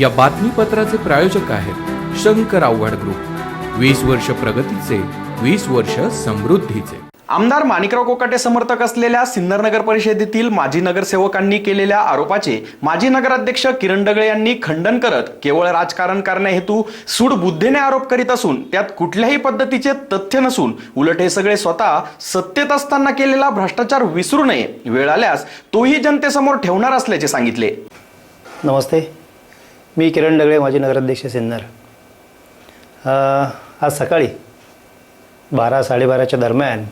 या बातमीपत्राचे प्रायोजक आहेत शंकर आव्हाड ग्रुप. वीस वर्ष प्रगतीचे वीस वर्ष समृद्धीचे. आमदार माणिकराव कोकाटे समर्थक असलेल्या सिन्नर नगर परिषदेतील माजी नगरसेवकांनी केलेल्या आरोपाचे माजी नगराध्यक्ष किरण डगळे यांनी खंडन करत केवळ राजकारण करण्याहेतू सूडबुद्धीने आरोप करीत असून त्यात कुठल्याही पद्धतीचे तथ्य नसून उलट हे सगळे स्वतः सत्तेत असताना केलेला भ्रष्टाचार विसरू नये वेळ आल्यास तोही जनतेसमोर ठेवणार असल्याचे सांगितले. नमस्ते. मी किरण डगळे माजी नगराध्यक्ष सिन्नर. आज सकाळी बारा साडेबाराच्या दरम्यान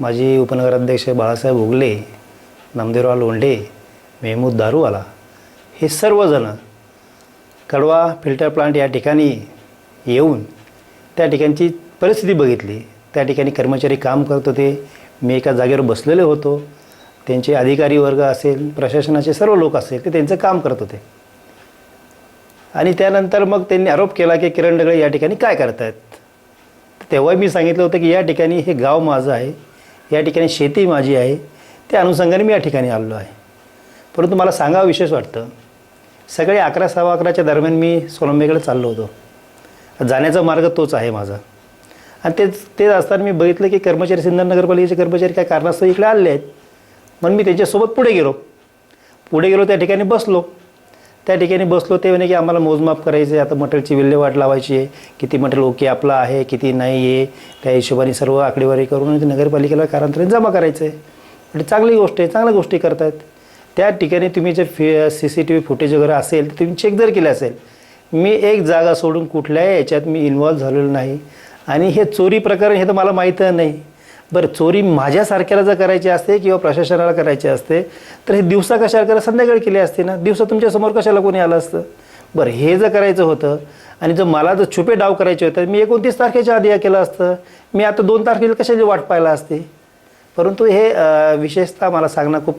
माजी उपनगराध्यक्ष बाळासाहेब उगले नामदेवराव लोंढे मेहमूद दारूवाला हे सर्वजण कडवा फिल्टर प्लांट या ठिकाणी येऊन त्या ठिकाणची परिस्थिती बघितली. त्या ठिकाणी कर्मचारी काम करत होते. मी एका जागेवर बसलेले होतो. त्यांचे अधिकारी वर्ग असेल प्रशासनाचे सर्व लोक असेल ते त्यांचं काम करत होते. आणि त्यानंतर मग त्यांनी आरोप केला की किरण डगळे या ठिकाणी काय करतायत? तेव्हा मी सांगितलं होतं की या ठिकाणी हे गाव माझं आहे या ठिकाणी शेती माझी आहे त्या अनुषंगाने मी या ठिकाणी आलेलो आहे. परंतु मला सांगावं विशेष वाटतं सकाळी अकरा सव्वा अकराच्या दरम्यान मी सोलंबेकडे चाललो होतो. जाण्याचा मार्ग तोच आहे माझा. आणि तेच तेच असताना मी बघितलं की कर्मचारी सिंधन नगरपालिकेचे कर्मचारी काय कारणास्तव इकडे आले आहेत. म्हणून मी त्यांच्यासोबत पुढे गेलो. पुढे गेलो त्या ठिकाणी बसलो. त्या ठिकाणी बसलो ते म्हणे की आम्हाला मोजमाप करायचं आहे. आता मटेरियलची विल्हेवाट लावायची आहे. किती मटेरियल ओके आपलं आहे किती नाही आहे त्या हिशोबाने सर्व आकडेवारी करून नगरपालिकेला कारांतरीत जमा करायचं आहे म्हणजे चांगली गोष्ट आहे चांगल्या गोष्टी करतायत. त्या ठिकाणी तुम्ही जे फि C C T V footage वगैरे असेल तर तुम्ही चेक जर केलं असेल मी एक जागा सोडून कुठल्याही याच्यात मी इन्वॉल्व्ह झालेलो नाही. आणि हे चोरी प्रकरण हे तर मला माहीत नाही. बरं चोरी माझ्यासारख्याला जर करायची असते किंवा प्रशासनाला करायची असते तर हे दिवसा कशाला करा संध्याकाळी केली असते ना? दिवसा तुमच्यासमोर कशाला कोणी आलं असतं? बरं हे जर करायचं होतं आणि जर मला जर छुपे डाव करायचे होते मी एकोणतीस तारखेच्या आधी या केलं असतं. मी आता दोन तारखेला कशाची वाट पाहिला असते? परंतु हे विशेषतः मला सांगणं खूप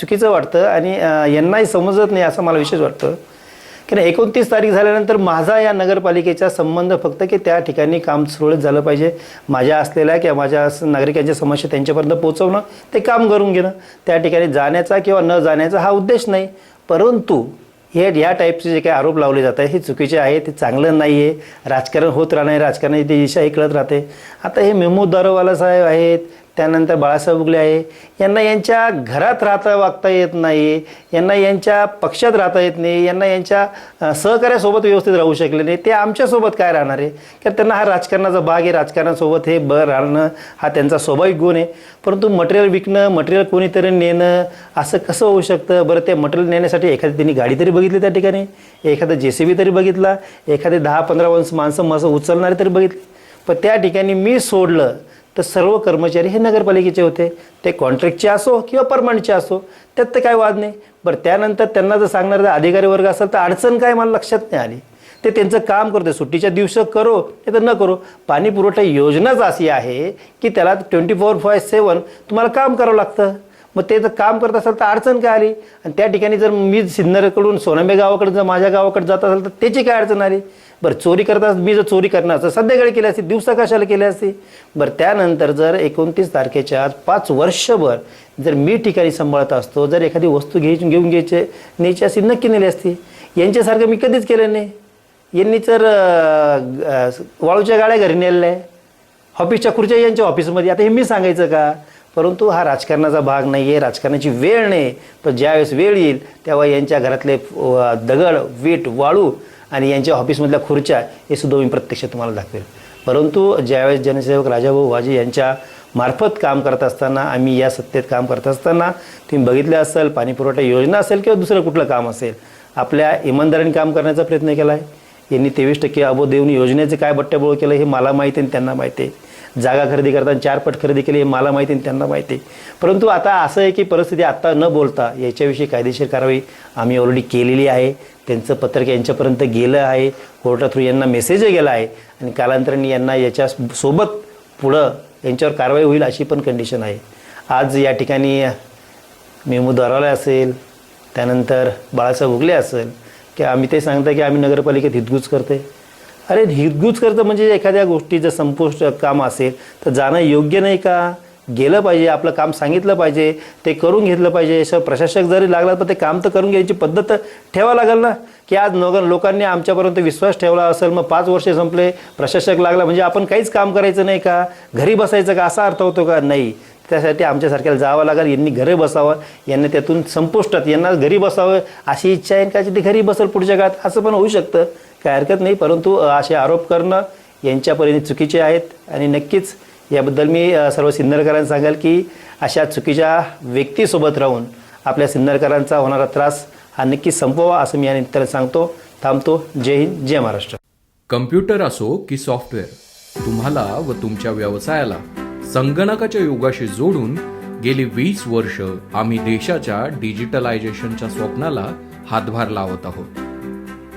चुकीचं वाटतं आणि यांनाही समजत नाही असं मला विशेष वाटतं. की नाही एकोणतीस तारीख झाल्यानंतर माझा या नगरपालिकेचा संबंध फक्त की त्या ठिकाणी काम सुरळीत झालं पाहिजे. माझ्या असलेल्या किंवा माझ्या नागरिकांच्या समस्या त्यांच्यापर्यंत पोहोचवणं ते काम करून घेणं त्या ठिकाणी जाण्याचा किंवा न जाण्याचा हा उद्देश नाही. परंतु हे या टाईपचे जे काही आरोप लावले जात आहे हे चुकीचे आहे ते चांगलं नाही आहे राजकारण होत राहणार राजकारणाची दिशा ही कळत राहते. आता हे मेमो दारोवाला साहेब आहेत त्यानंतर बाळासाहेब उगले आहे. यांना यांच्या घरात राहता वागता येत नाही. यांना यांच्या पक्षात राहता येत नाही. यांना यांच्या सहकार्यासोबत व्यवस्थित राहू शकले नाही. ते आमच्यासोबत काय राहणार आहे? कारण त्यांना हा राजकारणाचा भाग आहे. राजकारणासोबत हे ब राहणं हा त्यांचा स्वाभाविक गुण आहे. परंतु मटेरियल विकणं मटेरियल कोणीतरी नेणं असं कसं होऊ शकतं? बरं ते मटेरियल नेण्यासाठी एखादी त्यांनी गाडी तरी बघितली त्या ठिकाणी? एखादा जे सी बी तरी बघितला? एखादे दहा पंधरा वंश माणसं माणसं उचलणारे तरी बघितली? पण त्या ठिकाणी मी सोडलं तर सर्व कर्मचारी हे नगरपालिकेचे होते. ते कॉन्ट्रॅक्टचे असो किंवा परमनंटचे असो त्यात तर काय वाद नाही. बरं त्यानंतर त्यांना जर सांगणार जर अधिकारी वर्ग असेल तर अडचण काय मला लक्षात नाही आली. ते त्यांचं काम करते सुट्टीच्या दिवशी करो नाही तर न करो. पाणी पुरवठा योजनाच अशी आहे की त्याला ट्वेंटी फोर फाय सेवन तुम्हाला काम करावं लागतं. मग ते जर काम करत असेल तर अडचण काय आली? आणि त्या ठिकाणी जर मी सिन्नरकडून सोनांबे गावाकडे जर माझ्या गावाकडे जात असेल तर त्याची काय अडचण आली? बरं चोरी करता मी जर चोरी करणार असं संध्याकाळी केली असती दिवसा कशाला केली असती? बरं त्यानंतर जर एकोणतीस तारखेच्या आज पाच वर्षभर जर मी ठिकाणी सांभाळत असतो जर एखादी वस्तू घ्यायची घेऊन घ्यायचे न्यायची असती नक्की नेली असती यांच्यासारखं मी कधीच केलं नाही. यांनी तर वाळूच्या गाड्या घरी नेलेल्या आहे ऑफिसच्या खुर्च्या यांच्या ऑफिसमध्ये. आता हे मी सांगायचं का? परंतु हा राजकारणाचा भाग नाही आहे राजकारणाची वेळ नाही पण ज्यावेळेस वेळ येईल तेव्हा यांच्या घरातले दगड वीट वाळू आणि यांच्या ऑफिसमधल्या खुर्च्या हे सुद्धा मी प्रत्यक्ष तुम्हाला दाखवेल. परंतु ज्यावेळेस जनसेवक राजाभाऊ वाजे यांच्या मार्फत काम करत असताना आम्ही या सत्तेत काम करत असताना तुम्ही बघितलं असेल पाणी पुरवठा योजना असेल किंवा दुसरं कुठलं काम असेल आपल्या इमानदारीने काम करण्याचा प्रयत्न केला आहे यांनी तेवीस टक्के अबो देऊन योजनेचे काय बट्ट्याबोळ केलं हे मला माहिती आहे आणि त्यांना माहिती आहे. जागा खरेदी करताना चार पट खरेदी केली हे मला माहिती आणि त्यांना माहिती आहे. परंतु आता असं आहे की परिस्थिती आत्ता न बोलता याच्याविषयी कायदेशीर कारवाई आम्ही ऑलरेडी केलेली आहे. त्यांचं पत्रक यांच्यापर्यंत गेलं आहे. कोर्टा थ्रू यांना मेसेजही गेला आहे. आणि कालांतराने यांना याच्या सोबत पुढं यांच्यावर कारवाई होईल अशी पण कंडिशन आहे. आज या ठिकाणी मेमू अरावले असेल त्यानंतर बाळासाहेब उगले असेल की आम्ही ते सांगता की आम्ही नगरपालिकेत हितगुज करते अरे हितगुज करतं म्हणजे एखाद्या गोष्टीचं संपुष्ट काम असेल तर जाणं योग्य नाही का? गेलं पाहिजे आपलं काम सांगितलं पाहिजे ते करून घेतलं पाहिजे. असं प्रशासक जरी लागला पण ते काम तर करून घ्यायची पद्धत ठेवा लागेल ना? की आज नगर लोकांनी आमच्यापर्यंत विश्वास ठेवला असेल मग पाच वर्षे संपले प्रशासक लागला म्हणजे आपण काहीच काम करायचं नाही का? घरी बसायचं का? असा अर्थ होतो का? नाही. त्यासाठी आमच्यासारख्याला जावं लागेल यांनी घरी बसावं यांनी त्यातून संपुष्टात यांना घरी बसावं अशी इच्छा आहे का? ते घरी बसेल पुढच्या काळात असं पण होऊ शकतं. काय हरकत नाही परंतु असे आरोप करणं यांच्यापर्यंत चुकीचे आहेत. आणि नक्कीच याबद्दल मी सर्व सिन्नरकरांना सांगाल की अशा चुकीच्या व्यक्तीसोबत राहून आपल्या सिन्नरकरांचा होणारा त्रास हा नक्कीच संपवा असं मी या निमित्ताने सांगतो. थांबतो. जय हिंद जय महाराष्ट्र. कम्प्युटर असो की सॉफ्टवेअर तुम्हाला व तुमच्या व्यवसायाला संगणकाच्या युगाशी जोडून गेली वीस वर्ष आम्ही देशाच्या डिजिटलायझेशनच्या स्वप्नाला हातभार लावत आहोत.